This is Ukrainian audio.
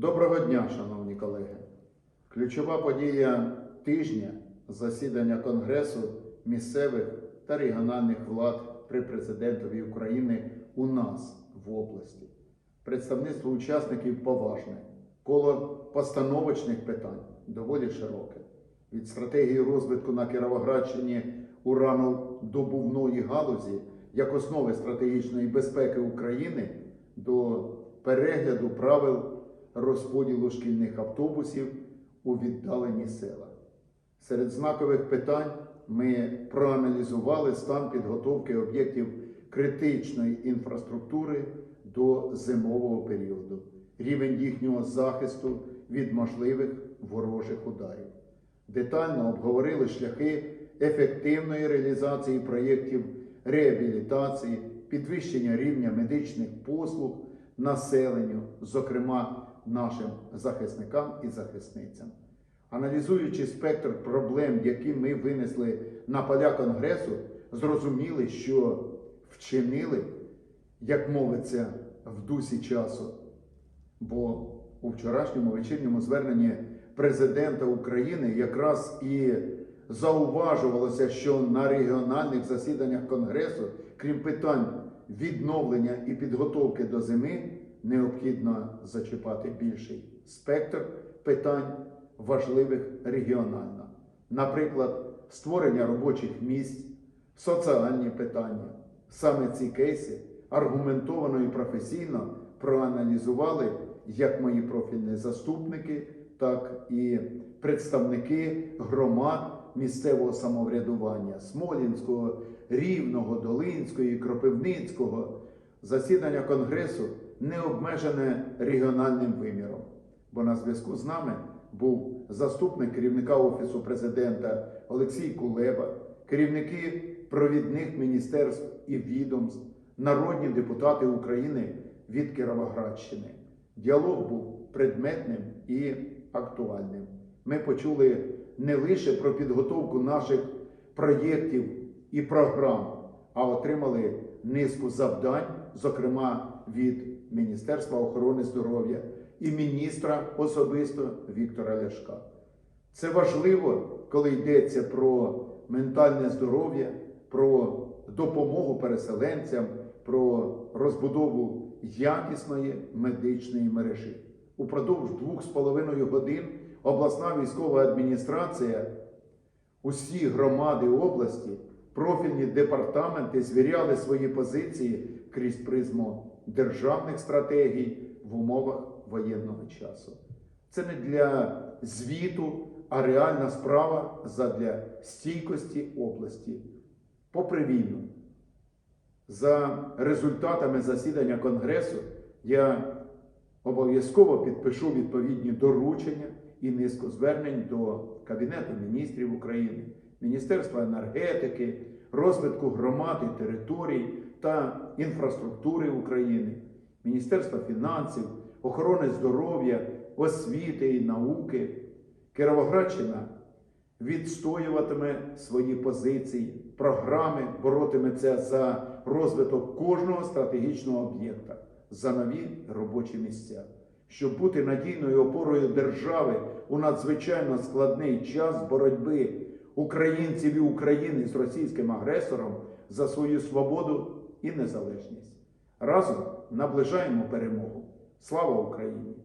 Доброго дня, шановні колеги. Ключова подія тижня засідання Конгресу місцевих та регіональних влад при президентові України у нас в області. Представництво учасників поважне, коло постановочних питань доволі широке. Від стратегії розвитку на Кіровоградщині урановдобувної галузі як основи стратегічної безпеки України до перегляду правил розподілу шкільних автобусів у віддалені села. Серед знакових питань ми проаналізували стан підготовки об'єктів критичної інфраструктури до зимового періоду, рівень їхнього захисту від можливих ворожих ударів. Детально обговорили шляхи ефективної реалізації проєктів реабілітації, підвищення рівня медичних послуг населенню, зокрема нашим захисникам і захисницям. Аналізуючи спектр проблем, які ми винесли на поля Конгресу, зрозуміли, що вчинили, як мовиться, в дусі часу. Бо у вчорашньому вечірньому зверненні президента України якраз і зауважувалося, що на регіональних засіданнях Конгресу, крім питань відновлення і підготовки до зими, необхідно зачіпати більший спектр питань важливих регіонально. Наприклад, створення робочих місць, соціальні питання. Саме ці кейси аргументовано і професійно проаналізували як мої профільні заступники, так і представники громад місцевого самоврядування Смолінського, Рівного, Долинського і Кропивницького. Засідання Конгресу не обмежене регіональним виміром, бо на зв'язку з нами був заступник керівника Офісу президента Олексій Кулеба, керівники провідних міністерств і відомств, народні депутати України від Кіровоградщини. Діалог був предметним і актуальним. Ми почули не лише про підготовку наших проєктів і програм, а отримали низку завдань, зокрема від Міністерства охорони здоров'я і міністра особисто Віктора Ляшка. Це важливо, коли йдеться про ментальне здоров'я, про допомогу переселенцям, про розбудову якісної медичної мережі. Упродовж двох з половиною годин обласна військова адміністрація, усі громади області, профільні департаменти звіряли свої позиції крізь призму державних стратегій в умовах воєнного часу. Це не для звіту, а реальна справа задля стійкості області. Попри війну, за результатами засідання Конгресу я обов'язково підпишу відповідні доручення і низку звернень до Кабінету міністрів України, Міністерства енергетики, розвитку громад і територій та інфраструктури України, Міністерства фінансів, охорони здоров'я, освіти і науки. Кіровоградщина відстоюватиме свої позиції, програми, боротиметься за розвиток кожного стратегічного об'єкта, за нові робочі місця. Щоб бути надійною опорою держави у надзвичайно складний час боротьби українців і України з російським агресором за свою свободу і незалежність. Разом наближаємо перемогу. Слава Україні!